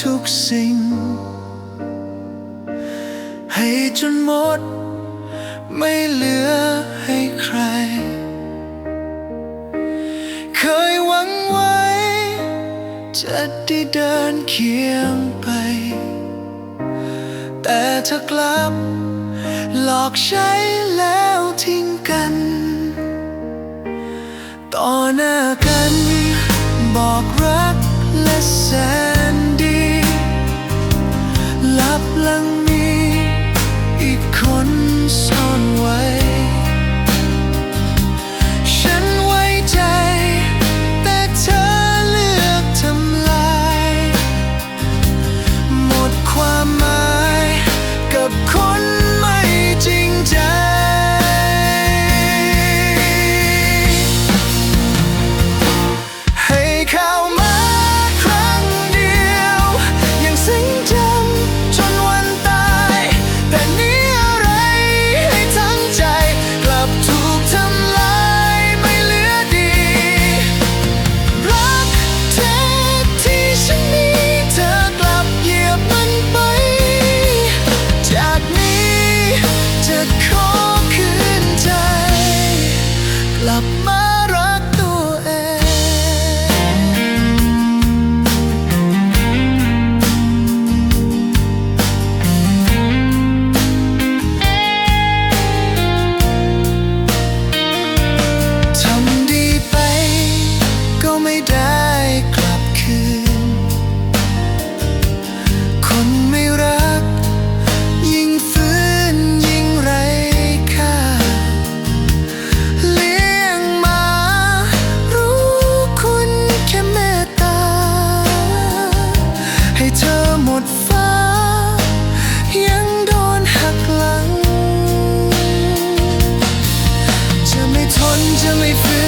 ทุกสิ่ง ให้จนหมด ไม่เหลือให้ใคร เคยหวังไว้ จะได้เดินเคียงไป แต่ถ้ากลับ หลอกใช้แล้วทิ้งกัน ต่อหน้ากัน ดฟ้า ยังโดนหักหลัง จะไม่ทนจะไม่ฝืน